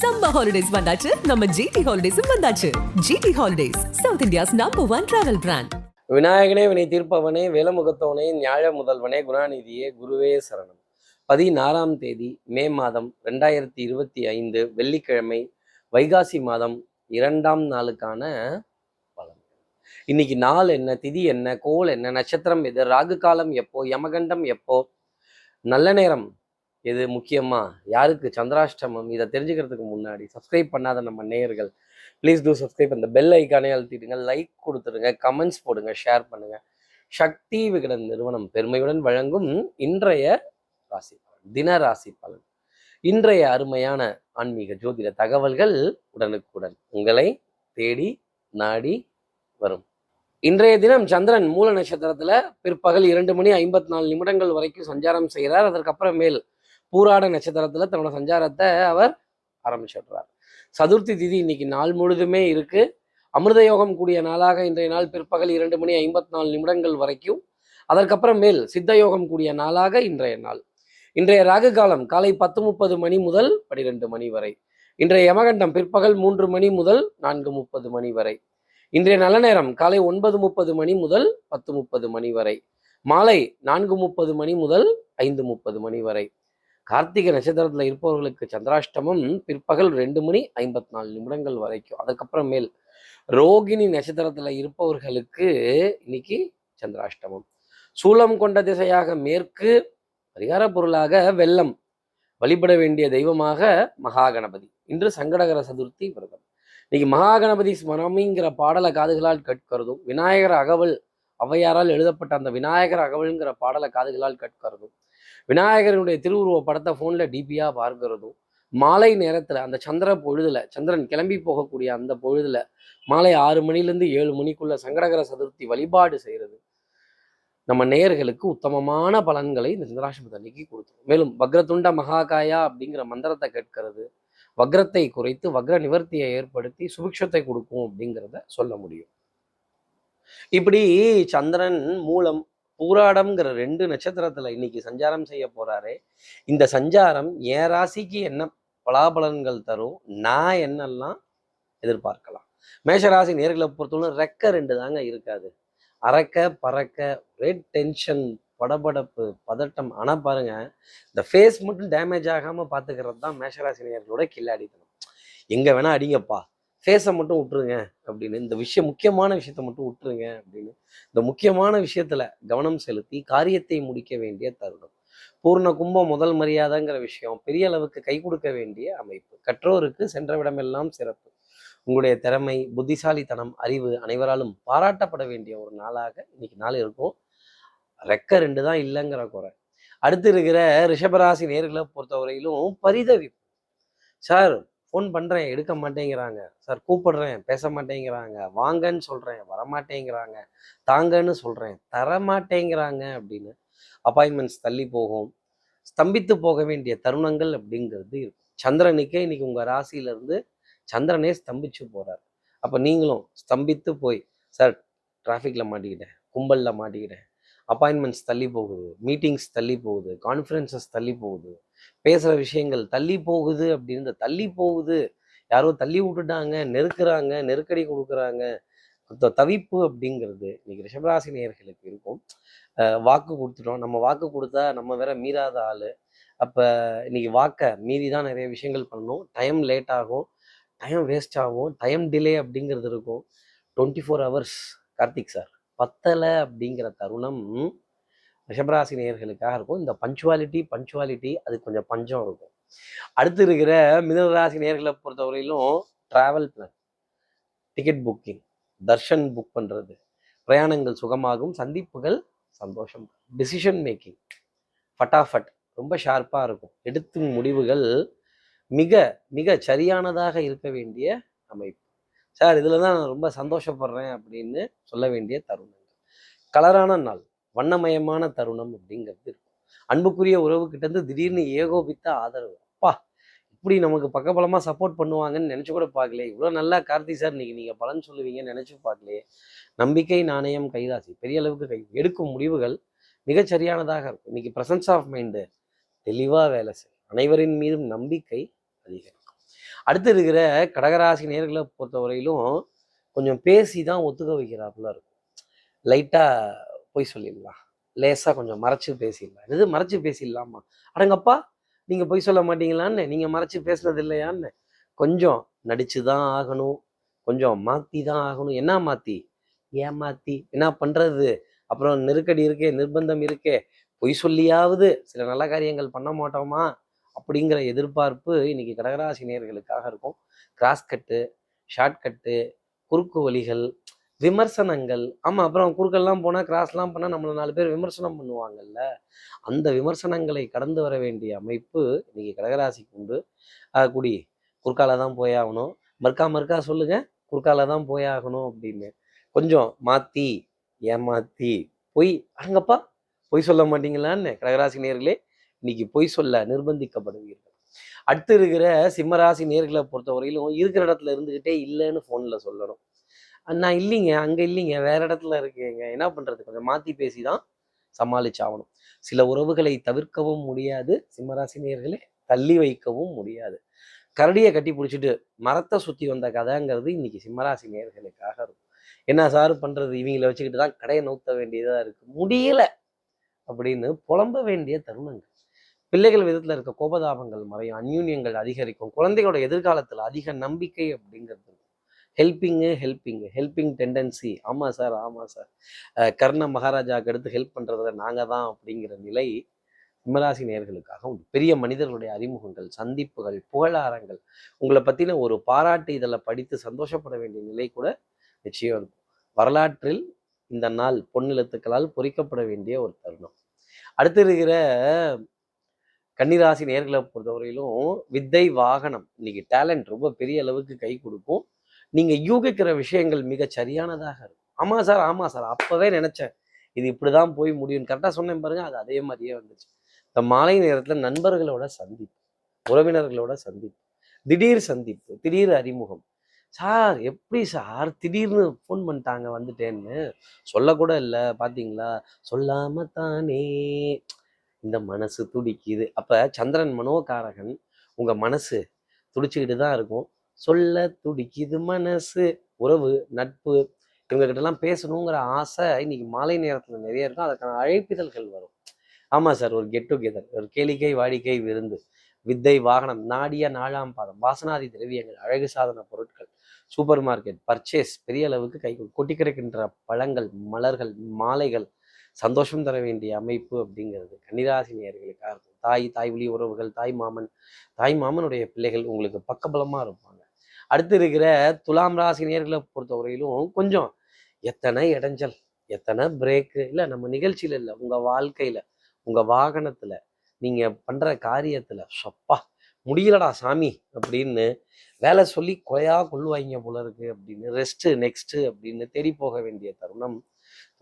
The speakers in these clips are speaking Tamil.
சம்மர் ஹாலிடேஸ் வந்தாச்சு. நம்ம ஜிடி ஹாலிடேஸும் வந்தாச்சு. GT holidays south India's number one travel brand விநாயகனே வினை தீர்ப்பவனே வேலமுகத்தவனே ஞாழ முதல்வனே குணாநிதியே குருவே சரணம். பதினாறாம் தேதி மே மாதம் ரெண்டாயிரத்தி இருபத்தி ஐந்து வெள்ளிக்கிழமை வைகாசி மாதம் இரண்டாம் நாளுக்கான பலன். இன்னைக்கு நாள் என்ன திதி என்ன கோல் என்ன நட்சத்திரம் எது ராகு காலம் எப்போ யமகண்டம் எப்போ நல்ல நேரம் எது முக்கியமா? யாருக்கு? சந்திராஷ்டமம். இதை தெரிஞ்சுக்கிறதுக்கு முன்னாடி சப்ஸ்கிரைப் பண்ணாத நம்ம நேயர்கள் ப்ளீஸ் டூ சப்ஸ்கிரைப் அந்த பெல் ஐக்கானே அழுத்திடுங்க. லைக் கொடுத்துருங்க கமெண்ட்ஸ் போடுங்க. ஷேர் பண்ணுங்க. சக்தி விகடன் நிறுவனம் பெருமையுடன் வழங்கும் இன்றைய ராசி பலன் தின ராசி பலன். இன்றைய அருமையான ஆன்மீக ஜோதிட தகவல்கள் உடனுக்குடன் உங்களை தேடி நாடி வரும். இன்றைய தினம் சந்திரன் மூல நட்சத்திரத்துல பிற்பகல் இரண்டு மணி ஐம்பத்தி நாலு நிமிடங்கள் வரைக்கும் சஞ்சாரம் செய்கிறார். அதற்கப்புறமேல் பூராட நட்சத்திரத்துல தன்னோட சஞ்சாரத்தை அவர் ஆரம்பிச்சிடுறார். சதுர்த்தி திதி இன்னைக்கு நாள் முழுதுமே இருக்கு. அமிர்த யோகம் கூடிய நாளாக இன்றைய நாள் பிற்பகல் இரண்டு மணி ஐம்பத்தி நாலு நிமிடங்கள் வரைக்கும். அதற்கப்புறம் மேல் சித்த யோகம் கூடிய நாளாக இன்றைய நாள். இன்றைய ராகு காலம் காலை பத்து முப்பது மணி முதல் பனிரெண்டு மணி வரை. இன்றைய யமகண்டம் பிற்பகல் மூன்று மணி முதல் நான்கு முப்பது மணி வரை. இன்றைய நல்ல நேரம் காலை ஒன்பது முப்பது மணி முதல் பத்து முப்பது மணி வரை. மாலை நான்கு முப்பது மணி முதல் ஐந்து முப்பது மணி வரை. கார்த்திகை நட்சத்திரத்துல இருப்பவர்களுக்கு சந்திராஷ்டமம் பிற்பகல் ரெண்டு மணி ஐம்பத்தி நாலு நிமிடங்கள் வரைக்கும். அதுக்கப்புறமேல் ரோகிணி நட்சத்திரத்துல இருப்பவர்களுக்கு இன்னைக்கு சந்திராஷ்டமம். சூலம் கொண்ட திசையாக மேற்கு பரிகார பொருளாக வெள்ளம். வழிபட வேண்டிய தெய்வமாக மகாகணபதி. இன்று சங்கடகர சதுர்த்தி விரதம். இன்னைக்கு மகாகணபதி ஸ்மரமிங்கிற பாடலை காதுகளால் கேட்கிறதும் விநாயகர் அகவல் ஔவையாரால் எழுதப்பட்ட அந்த விநாயகர் அகவல்ங்கிற பாடலை காதுகளால் கேட்கிறதும் விநாயகரனுடைய திருவுருவ படத்தை ஃபோனில் டிபியாக பார்க்கிறதும் மாலை நேரத்தில் அந்த சந்திர பொழுதுல சந்திரன் கிளம்பி போகக்கூடிய அந்த பொழுதுல மாலை ஆறு மணிலேருந்து ஏழு மணிக்குள்ள சங்கடகர சதுர்த்தி வழிபாடு செய்கிறது நம்ம நேயர்களுக்கு உத்தமமான பலன்களை இந்த சந்திராசிரமத்தை அன்னைக்கு கொடுத்துரும். மேலும் வக்ரதுண்ட மகாகாயா அப்படிங்கிற மந்திரத்தை கேட்கிறது வக்ரத்தை குறைத்து வக்ர நிவர்த்தியை ஏற்படுத்தி சுபிக்ஷத்தை கொடுக்கும் அப்படிங்கிறத சொல்ல முடியும். இப்படி சந்திரன் மூலம் பூராடம்ங்கிற ரெண்டு நட்சத்திரத்துல இன்னைக்கு சஞ்சாரம் செய்ய போறாரு. இந்த சஞ்சாரம் என் ராசிக்கு என்ன பலாபலன்கள் தரும் நான் என்னெல்லாம் எதிர்பார்க்கலாம்? மேஷராசி நேர்களை பொறுத்தவரை ரெக்க ரெண்டு தாங்க இருக்காது. அறக்க பறக்க ஒரே டென்ஷன் படபடப்பு பதட்டம். ஆனால் பாருங்க இந்த ஃபேஸ் மட்டும் டேமேஜ் ஆகாமல் பார்த்துக்கிறது தான் மேஷராசி நேர்களோட கில்லாடித்தனம் எங்கே வேணா அடிங்கப்பா. ஃபேஸை மட்டும் விட்டுருங்க அப்படின்னு. இந்த விஷயம் முக்கியமான விஷயத்த மட்டும் விட்டுருங்க அப்படின்னு. இந்த முக்கியமான விஷயத்துல கவனம் செலுத்தி காரியத்தை முடிக்க வேண்டிய தருணம். பூர்ண கும்பம் முதல் மரியாதைங்கிற விஷயம் பெரிய அளவுக்கு கை கொடுக்க வேண்டிய அமைப்பு. கற்றோருக்கு சென்றவிடமெல்லாம் சிறப்பு. உங்களுடைய திறமை புத்திசாலித்தனம் அறிவு அனைவராலும் பாராட்டப்பட வேண்டிய ஒரு நாளாக இன்னைக்கு நாள் இருக்கும். ரெக்க ரெண்டு தான் இல்லைங்கிற குறை. அடுத்து இருக்கிற ரிஷபராசி நேர்களை பொறுத்தவரையிலும் பரிதவிப்பு. சார் ஃபோன் பண்ணுறேன் எடுக்க மாட்டேங்கிறாங்க. சார் கூப்பிடுறேன் பேச மாட்டேங்கிறாங்க. வாங்கன்னு சொல்கிறேன் வரமாட்டேங்கிறாங்க. தாங்கன்னு சொல்கிறேன் தரமாட்டேங்கிறாங்க அப்படின்னு அப்பாயின்மெண்ட்ஸ் தள்ளி போகும். ஸ்தம்பித்து போக வேண்டிய தருணங்கள் அப்படிங்கிறது இருக்கும் சந்திரனுக்கே இன்னைக்கு உங்கள் ராசியிலேருந்து சந்திரனே ஸ்தம்பிச்சு போகிறார் அப்போ நீங்களும் ஸ்தம்பித்து போய் சார் டிராஃபிக்கில் மாட்டிக்கிட்டேன் கும்பலில் மாட்டிக்கிட்டேன். அப்பாயின்மெண்ட்ஸ் தள்ளி போகுது மீட்டிங்ஸ் தள்ளி போகுது கான்ஃபரன்சஸ் தள்ளி போகுது பேசுகிற விஷயங்கள் தள்ளி போகுது அப்படின்னு இந்த தள்ளி போகுது. யாரோ தள்ளி விட்டுட்டாங்க நெருக்கிறாங்க நெருக்கடி கொடுக்குறாங்க. தவிப்பு அப்படிங்கிறது இன்னைக்கு ரிஷபராசி நேயர்களுக்கு இருக்கும். வாக்கு கொடுத்துட்டோம். நம்ம வாக்கு கொடுத்தா நம்ம வேற மீறாத ஆள். அப்போ இன்னைக்கு வாக்கை மீறி தான் நிறைய விஷயங்கள் பண்ணணும். டைம் லேட் ஆகும். டைம் வேஸ்ட் ஆகும். டைம் டிலே அப்படிங்கிறது இருக்கும். Twenty four hours Karthik sir பத்தலை அப்படிங்கிற தருணம் ரிஷபராசி நேயர்களுக்காக இருக்கும். இந்த பஞ்சுவாலிட்டி பஞ்சுவாலிட்டி அது கொஞ்சம் பஞ்சம் இருக்கும். அடுத்து இருக்கிற மிதனராசி நேயர்களை பொறுத்தவரையிலும் travel plan ticket booking darshan book பண்ணுறது பிரயாணங்கள் சுகமாகும் சந்திப்புகள் சந்தோஷம். டிசிஷன் மேக்கிங் ஃபட்டாஃபட் ரொம்ப ஷார்ப்பாக இருக்கும். எடுத்து முடிவுகள் மிக மிக சரியானதாக இருக்க வேண்டிய அமைப்பு. சார் இதில் தான் நான் ரொம்ப சந்தோஷப்படுறேன் அப்படின்னு சொல்ல வேண்டிய தருணங்கள். கலரான நாள். வண்ணமயமான தருணம் அப்படிங்கிறது இருக்கும். அன்புக்குரிய உறவுக்கிட்டேருந்து திடீர்னு ஏகோபித்த ஆதரவு. அப்பா இப்படி நமக்கு பக்கபலமாக சப்போர்ட் பண்ணுவாங்கன்னு நினச்சி கூட பார்க்கலையே. இவ்வளோ நல்லா கார்த்தி சார் இன்னைக்கு நீங்கள் பலன் சொல்லுவீங்கன்னு நினச்சி பார்க்கலையே. நம்பிக்கை நாணயம் கைராசி பெரிய அளவுக்கு கை எடுக்கும் முடிவுகள் மிகச்சரியானதாக இருக்கும். இன்னைக்கு ப்ரெசன்ஸ் ஆஃப் மைண்டு தெளிவாக வேலை செய்யும் அனைவரின் மீதும் நம்பிக்கை அதிகரிக்கும். அடுத்து இருக்கிற கடகராசி நேர்களை பொறுத்தவரையிலும் கொஞ்சம் பேசி தான் ஒத்துக்க வைக்கிறாப்புல இருக்கும். லைட்டாக போய் சொல்லிடலாம். லேசாக கொஞ்சம் மறைச்சு பேசிடலாம். இது மறைச்சு பேசிடலாமா? அடங்கப்பா நீங்கள் பொய் சொல்ல மாட்டீங்களான்னு? நீங்கள் மறைச்சு பேசுனது இல்லையான்னு? கொஞ்சம் நடிச்சு தான் ஆகணும். கொஞ்சம் மாற்றி தான் ஆகணும். என்ன மாற்றி ஏமாத்தி. என்ன பண்ணுறது அப்புறம் நெருக்கடி இருக்கே நிர்பந்தம் இருக்கே. பொய் சொல்லியாவது சில நல்ல காரியங்கள் பண்ண மாட்டோமா? அப்படிங்கிற எதிர்பார்ப்பு இன்னைக்கு கடகராசி நேர்களுக்காக இருக்கும். கிராஸ் கட்டு ஷார்ட் கட்டு குறுக்கு வழிகள் விமர்சனங்கள். ஆமாம் அப்புறம் குறுக்கெல்லாம் போனால் கிராஸ்லாம் பண்ணால் நம்மளை நாலு பேர் விமர்சனம் பண்ணுவாங்கல்ல. அந்த விமர்சனங்களை கடந்து வர வேண்டிய அமைப்பு இன்னைக்கு கடகராசிக்கு உண்டு. குடி குறுக்கால தான் போயாகணும் மறுக்கா மறுக்கா சொல்லுங்க குறுக்கால தான் போயாகணும் அப்படின்னு. கொஞ்சம் மாற்றி ஏமாத்தி பொய் அடங்கப்பா பொய் சொல்ல மாட்டீங்களான்னு கடகராசி நேர்களே இன்னைக்கு பொய் சொல்ல நிர்பந்திக்கப்படுவீர்கள். அடுத்து இருக்கிற சிம்மராசி நேர்களை பொறுத்தவரையிலும் இருக்கிற இடத்துல இருந்துக்கிட்டே இல்லைன்னு ஃபோனில் சொல்லணும். நான் இல்லைங்க. அங்கே இல்லைங்க. வேற இடத்துல இருக்கீங்க. என்ன பண்ணுறது கொஞ்சம் மாற்றி பேசி தான் சமாளிச்சாகணும். சில உறவுகளை தவிர்க்கவும் முடியாது. சிம்மராசினியர்களே தள்ளி வைக்கவும் முடியாது. கரடியை கட்டி பிடிச்சிட்டு மரத்தை சுற்றி வந்த கதைங்கிறது இன்னைக்கு சிம்மராசி நேர்களுக்காக இருக்கும். என்ன சார் பண்ணுறது இவங்களை வச்சுக்கிட்டு தான் கடையை நோத்த வேண்டியதாக இருக்குது முடியல அப்படின்னு புலம்ப வேண்டிய தருணங்கள். பிள்ளைகள் விதத்தில் இருக்க கோபதாபங்கள் மறையும். அந்யூன்யங்கள் அதிகரிக்கும். குழந்தைகளோட எதிர்காலத்தில் அதிக நம்பிக்கை அப்படிங்கிறது ஹெல்பிங்கு ஹெல்பிங்கு. Helping tendency. ஆமாம் சார் ஆமாம் சார். கர்ண மகாராஜாவுக்கு அடுத்து ஹெல்ப் பண்றதுல நாங்கள் தான் அப்படிங்கிற நிலை சிம்மராசி நேர்களுக்காக பெரிய மனிதர்களுடைய அறிமுகங்கள் சந்திப்புகள் புகழாரங்கள் உங்களை பற்றின ஒரு பாராட்டு இதில் படித்து சந்தோஷப்பட வேண்டிய நிலை கூட நிச்சயம் இருக்கும். வரலாற்றில் இந்த நாள் பொன்னிலத்துக்களால் பொறிக்கப்பட வேண்டிய ஒரு தருணம். அடுத்து இருக்கிற கன்னிராசி நேர்களை பொறுத்தவரையிலும் வித்தை வாகனம். இன்னைக்கு டேலண்ட் ரொம்ப பெரிய அளவுக்கு கை கொடுக்கும். நீங்க யூகிக்கிற விஷயங்கள் மிக சரியானதாக இருக்கும். ஆமா சார் ஆமா சார். அப்பவே நினைச்சேன். இது இப்படிதான் போய் முடியும் கரெக்டாக சொன்னேன் பாருங்க அது அதே மாதிரியே வந்துச்சு. இந்த மாலை நேரத்துல நண்பர்களோட சந்திப்பு உறவினர்களோட சந்திப்பு திடீர் சந்திப்பு திடீர் அறிமுகம். சார் எப்படி சார்? திடீர்னு ஃபோன் பண்ணிட்டாங்க வந்துட்டேன்னு. சொல்லக்கூட இல்லை பார்த்தீங்களா சொல்லாம தானே. இந்த மனசு துடிக்குது. அப்ப சந்திரன் மனோகாரகன் உங்க மனசு துடிச்சுக்கிட்டு தான் இருக்கும். சொல்ல துடிக்குது மனசு. உறவு நட்பு இவங்க பேசணுங்கிற ஆசை இன்னைக்கு மாலை நேரத்தில் நிறைய இருக்கும். அதற்கான அழைப்பிதழ்கள் வரும். ஆமாம் சார் ஒரு கெட் டுகெதர் ஒரு கேளிக்கை வாடிக்கை விருந்து வித்தை வாகனம் நாடிய நாளாம் பாதம் வாசனாதி திரவியங்கள் அழகு சாதன பொருட்கள் சூப்பர் மார்க்கெட் பர்ச்சேஸ் பெரிய அளவுக்கு கை கொட்டி கிடக்கின்ற பழங்கள் மலர்கள் மாலைகள் சந்தோஷம் தர வேண்டிய அமைப்பு அப்படிங்கிறது கன்னிராசி நேர்களுக்காக இருக்கும். தாய் தாய் வழி உறவுகள் தாய் மாமன் தாய் மாமனுடைய பிள்ளைகள் உங்களுக்கு பக்கபலமாக இருப்பாங்க. அடுத்து இருக்கிற துலாம் ராசி நேர்களை பொறுத்தவரையிலும் கொஞ்சம் எத்தனை இடைஞ்சல் எத்தனை பிரேக்கு இல்லை நம்ம நிகழ்ச்சியில் இல்லை உங்கள் வாழ்க்கையில் உங்கள் வாகனத்தில் நீங்கள் பண்ணுற காரியத்தில் சொப்பா முடியலடா சாமி அப்படின்னு வேலை சொல்லி கொலையா கொள்ளுவாங்க போல இருக்கு அப்படின்னு ரெஸ்ட்டு நெக்ஸ்ட்டு அப்படின்னு தேடி போக வேண்டிய தருணம்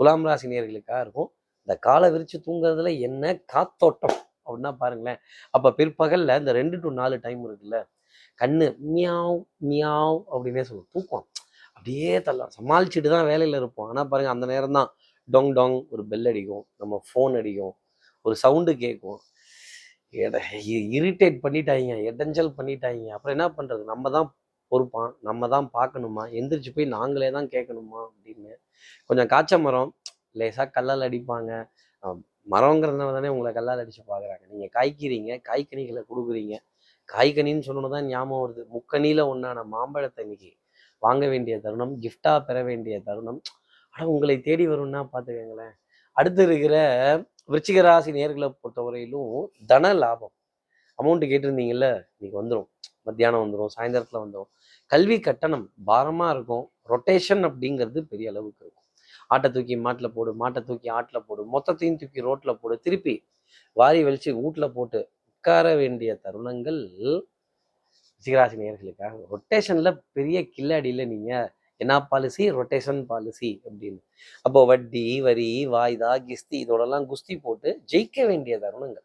துலாம் ராசி நேர்களுக்காக இருக்கும். இந்த காலை விரித்து தூங்குறதுல என்ன காத்தோட்டம் அப்படின்னா பாருங்களேன். அப்போ பிற்பகலில் இந்த ரெண்டு டு நாலு டைம் இருக்குல்ல கண்ணு மியாவ் மியாவ் அப்படின்னே சொல்லுவோம். தூக்கம் அப்படியே தள்ள சமாளிச்சுட்டு தான் வேலையில இருப்போம் ஆனா பாருங்க அந்த நேரம் தான் டொங் டொங் ஒரு பெல் அடிக்கும் நம்ம ஃபோன் அடிக்கும் ஒரு சவுண்டு கேட்கும். இரிட்டேட் பண்ணிட்டாங்க எடஞ்சல் பண்ணிட்டாங்க. அப்புறம் என்ன பண்றது? நம்ம தான் பொறுப்பான். நம்ம தான் பார்க்கணுமா? எந்திரிச்சு போய் நாங்களே தான் கேட்கணுமா? அப்படின்னு. கொஞ்சம் காய்ச்ச மரம் லேசாக கல்லால் அடிப்பாங்க. மரங்கிறதுனால தானே உங்களை கல்லால் அடிச்சு பார்க்குறாங்க. நீங்கள் காய்க்கிறீங்க காய்கனிகளை கொடுக்குறீங்க. காய்கனின்னு சொன்னோன்னு தான் ஞாபகம் வருது. முக்கனியில் ஒன்றான மாம்பழத்தை இன்னைக்கு வாங்க வேண்டிய தருணம் கிஃப்டாக பெற வேண்டிய தருணம். ஆனால் உங்களை தேடி வரும்னா பார்த்துக்கங்களேன். அடுத்து இருக்கிற விருச்சிக ராசி நேர்களை பொறுத்தவரையிலும் தன லாபம். அமௌண்ட் கேட்டிருந்தீங்கல்ல இன்னைக்கு வந்துடும் மத்தியானம் வந்துடும் சாயந்தரத்தில் வந்துடும் கல்வி கட்டணம் பாரமாக இருக்கும். ரொட்டேஷன் அப்படிங்கிறது பெரிய அளவுக்கு இருக்கும். ஆட்டை தூக்கி மாட்டில் போடு மாட்டை தூக்கி ஆட்டில் போடு மொத்தத்தையும் தூக்கி ரோட்டில் போடு. திருப்பி வாரி வெளிச்சு வீட்டில் போட்டு உட்கார வேண்டிய தருணங்கள் சிகராசி நேர்களுக்காக ரொட்டேஷனில் பெரிய கில்லாடியில் நீங்கள் என்ன பாலிசி ரொட்டேஷன் பாலிசி அப்படின்னு. அப்போ வட்டி வரி வாய்தா கிஸ்தி இதோடலாம் குஸ்தி போட்டு ஜெயிக்க வேண்டிய தருணங்கள்.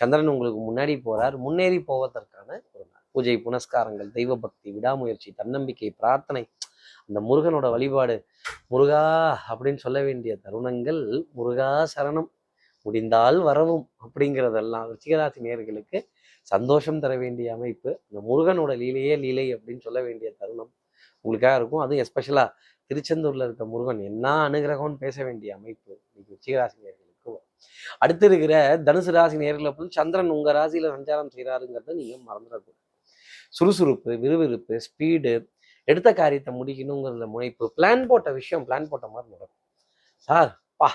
சந்திரன் உங்களுக்கு முன்னாடி போறார் முன்னேறி போவதற்கான ஒரு நாள். பூஜை புனஸ்காரங்கள் தெய்வ பக்தி விடாமுயற்சி தன்னம்பிக்கை பிரார்த்தனை அந்த முருகனோட வழிபாடு. முருகா அப்படின்னு சொல்ல வேண்டிய தருணங்கள் முருகா சரணம். முடிந்தால் வரவும் அப்படிங்கிறதெல்லாம் ரிச்சிகராசி நேர்களுக்கு சந்தோஷம் தர வேண்டிய அமைப்பு. இந்த முருகனோட லீலையே லீலை அப்படின்னு சொல்ல வேண்டிய தருணம் உங்களுக்காக இருக்கும். அதுவும் எஸ்பெஷலாக திருச்செந்தூர்ல இருக்க முருகன் என்ன அனுகிரகம்னு பேச வேண்டிய அமைப்பு இன்னைக்கு ரிச்சிகராசி நேர்களுக்கு அடுத்து இருக்கிற தனுசு ராசி நேர்களை பொறுத்து சந்திரன் உங்கள் ராசியில் சஞ்சாரம் செய்கிறாருங்கிறத நீங்கள் மறந்துடக்கூடாது. சுறுசுறுப்பு விறுவிறுப்பு ஸ்பீடு எடுத்த காரியத்தை முடிக்கணுங்கிறதுல முனைப்பு பிளான் போட்ட விஷயம் பிளான் போட்ட மாதிரி நடக்கும். சார் பா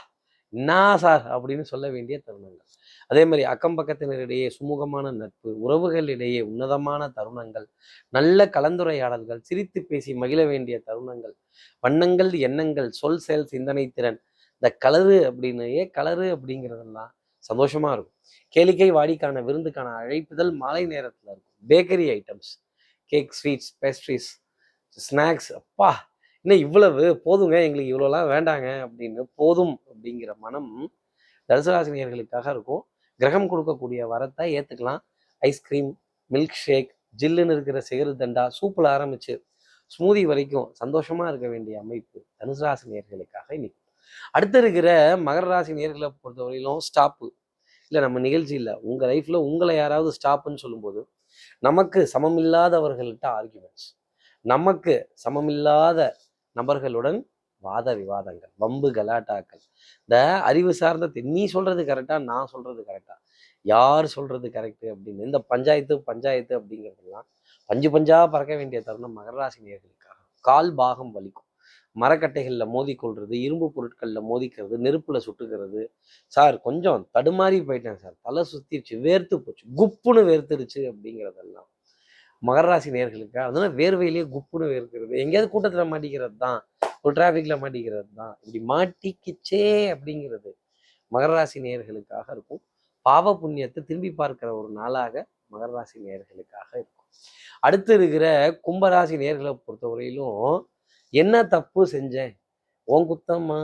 என்ன சார் அப்படின்னு சொல்ல வேண்டிய தருணங்கள். அதே மாதிரி அக்கம் பக்கத்தினரிடையே சுமூகமான நட்பு உறவுகளிடையே உன்னதமான தருணங்கள் நல்ல கலந்துரையாடல்கள் சிரித்து பேசி மகிழ வேண்டிய தருணங்கள் வண்ணங்கள் எண்ணங்கள் சொல் செயல் சிந்தனை திறன். இந்த கலரு அப்படின்னு கலரு அப்படிங்கிறதெல்லாம் சந்தோஷமா இருக்கும். கேளிக்கை வாடிக்கான விருந்துக்கான அழைப்புதல் மாலை நேரத்தில் இருக்கும். Bakery items cake sweets pastries snacks அப்பா! இன்னும் இவ்வளவு போதுங்க எங்களுக்கு இவ்வளோலாம் வேண்டாங்க அப்படின்னு போதும் அப்படிங்கிற மனம் தனுசராசினியர்களுக்காக இருக்கும். கிரகம் கொடுக்கக்கூடிய வரத்தை ஏற்றுக்கலாம் ஐஸ்கிரீம் மில்க் ஷேக் ஜில்லுன்னு இருக்கிற சிகரு தண்டா சூப்பில் ஆரம்பிச்சு ஸ்மூதி வரைக்கும் சந்தோஷமா இருக்க வேண்டிய அமைப்பு தனுசு ராசி நேர்களுக்காக இன்னைக்கு அடுத்து இருக்கிற மகர ராசி நேர்களை பொறுத்தவரையிலும் ஸ்டாப்பு இல்லை நம்ம நிகழ்ச்சி இல்லை. உங்கள் லைஃப்பில் உங்களை யாராவது ஸ்டாப்புன்னு சொல்லும்போது நமக்கு சமமில்லாதவர்கள்ட்ட ஆர்குமெண்ட்ஸ் நமக்கு சமமில்லாத நபர்களுடன் வாத விவாதங்கள் வம்பு கலாட்டாக்கள். இந்த அறிவு சார்ந்த நீ சொல்றது கரெக்டா நான் சொல்றது கரெக்டா யார் சொல்றது கரெக்டு அப்படின்னு இந்த பஞ்சாயத்து பஞ்சாயத்து அப்படிங்கிறதெல்லாம் பஞ்சு பஞ்சா பறக்க வேண்டிய தருணம் மகராசி நேர்களுக்காக. கால் பாகம் வலிக்கும். மரக்கட்டைகளில் மோதிக்கொள்றது இரும்பு பொருட்களில் மோதிக்கிறது நெருப்புல சுட்டுக்கிறது. சார் கொஞ்சம் தடுமாறி போயிட்டேன் சார். தலை சுத்திருச்சு வேர்த்து போச்சு. குப்புன்னு வேர்த்துருச்சு அப்படிங்கிறதெல்லாம் மகராசி நேர்களுக்கு? அதனால வேர்வையிலேயே குப்புன்னு வேர்க்கிறது எங்கேயாவது கூட்டத்தில் மாட்டிக்கிறது தான் ஒரு டிராஃபிக்கில் மாட்டிக்கிறது தான் இப்படி மாட்டிக்கிச்சே அப்படிங்கிறது மகராசி நேர்களுக்காக இருக்கும். பாவ புண்ணியத்தை திரும்பி பார்க்கிற ஒரு நாளாக மகராசி நேர்களுக்காக இருக்கும். அடுத்து இருக்கிற கும்பராசி நேர்களை பொறுத்தவரையிலும் என்ன தப்பு செஞ்சேன்? உன் குத்தம்மா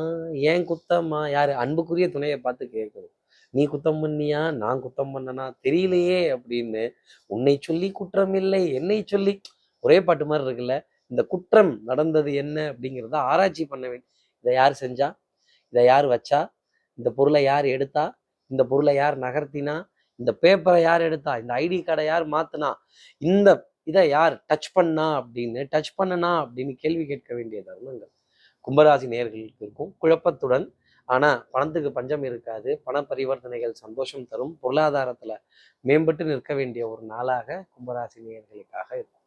ஏன் குத்தம்மா யாரு? அன்புக்குரிய துணையை பார்த்து கேட்கணும். நீ குத்தம் பண்ணியா நான் குத்தம் பண்ணனா? தெரியலையே அப்படின்னு உன்னை சொல்லி குற்றம் இல்லை என்னை சொல்லி ஒரே பாட்டு மாதிரி இருக்குல்ல இந்த குற்றம் நடந்தது என்ன அப்படிங்கிறத ஆராய்ச்சி பண்ண வேண்டும் இதை யார் செஞ்சா? இதை யார் வச்சா? இந்த பொருளை யார் எடுத்தா? இந்த பொருளை யார் நகர்த்தினா? இந்த பேப்பரை யார் எடுத்தா? இந்த ஐடி கார்டை யார் மாத்தினா? இந்த இதை யார் டச் பண்ணா அப்படின்னு டச் பண்ணனா அப்படின்னு கேள்வி கேட்க வேண்டிய தருணங்கள் கும்பராசி நேர்களுக்கு இருக்கும் குழப்பத்துடன் ஆனால் பணத்துக்கு பஞ்சம் இருக்காது. பண பரிவர்த்தனைகள் சந்தோஷம் தரும். பொருளாதாரத்தில் மேம்பட்டு நிற்க வேண்டிய ஒரு நாளாக கும்பராசி நேர்களுக்காக இருக்கும்.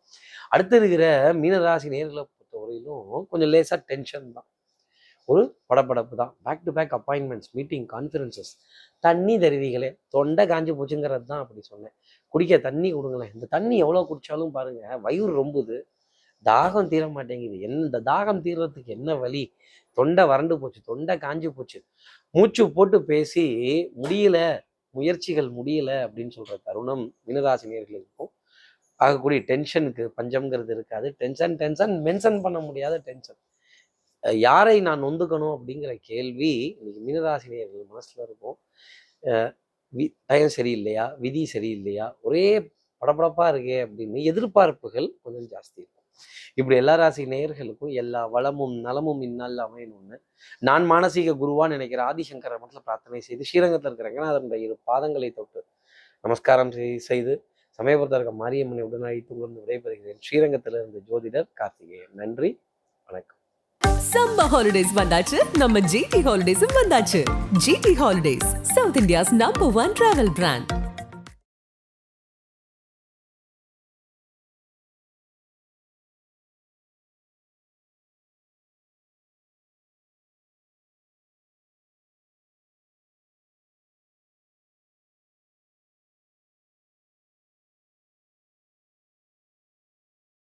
அடுத்து இருக்கிற மீனராசி நேர்களை பொறுத்தவரையிலும் கொஞ்சம் லேசாக டென்ஷன் தான். ஒரு படபடப்பு தான். Back to back appointments meeting conferences தண்ணி தருவிகளே தொண்டை காஞ்சி போச்சுங்கிறது தான் அப்படி சொன்னேன். குடிக்க தண்ணி கொடுங்களேன். இந்த தண்ணி எவ்வளோ குடித்தாலும் பாருங்கள் வயிறு ரொம்புது. தாகம் தீர மாட்டேங்குது எந்த இந்த தாகம் தீர்றதுக்கு என்ன வழி? தொண்டை வறண்டு போச்சு தொண்டை காஞ்சி போச்சு. மூச்சு போட்டு பேசி முடியல முயற்சிகள் முடியல அப்படின்னு சொல்ற தருணம் மீனராசினியர்களுக்கு இருக்கும். ஆகக்கூடிய டென்ஷனுக்கு பஞ்சம்ங்கிறது இருக்காது. டென்ஷன் டென்ஷன் மென்ஷன் பண்ண முடியாத டென்ஷன் யாரை நான் நொந்துக்கணும் அப்படிங்கிற கேள்வி இன்னைக்கு மீனராசினியர்கள் மனசுல இருக்கும். வி- டயம் சரியில்லையா? விதி சரியில்லையா? ஒரே படபடப்பாக இருக்கே அப்படின்னு எதிர்பார்ப்புகள் கொஞ்சம் ஜாஸ்தி இருக்கும். இப்படி எல்லா ராசி நேயர்களுக்கும் எல்லா வளமும் நலமும் இந்நாளில் அமையணும்னு நான் மானசீக குருவா நினைக்கிற ஆதிசங்கர மட்டில் பிரார்த்தனை செய்து ஸ்ரீரங்கத்தில் இருக்கிறாங்கன்னா அதனுடைய இரு பாதங்களை தொட்டு நமஸ்காரம் செய்து சமயபுரத்தில் இருக்க மாரியம்மனை உடன் அழைத்து கொண்டு விடைபெறுகிறேன். ஸ்ரீரங்கத்திலிருந்து ஜோதிடர் கார்த்திகேயன். நன்றி. வணக்கம். சம்ம ஹாலிடேஸ் வந்தாச்சு. நம்ம ஜிடி ஹாலிடேஸும் வந்தாச்சு. GT holidays south India's number one travel brand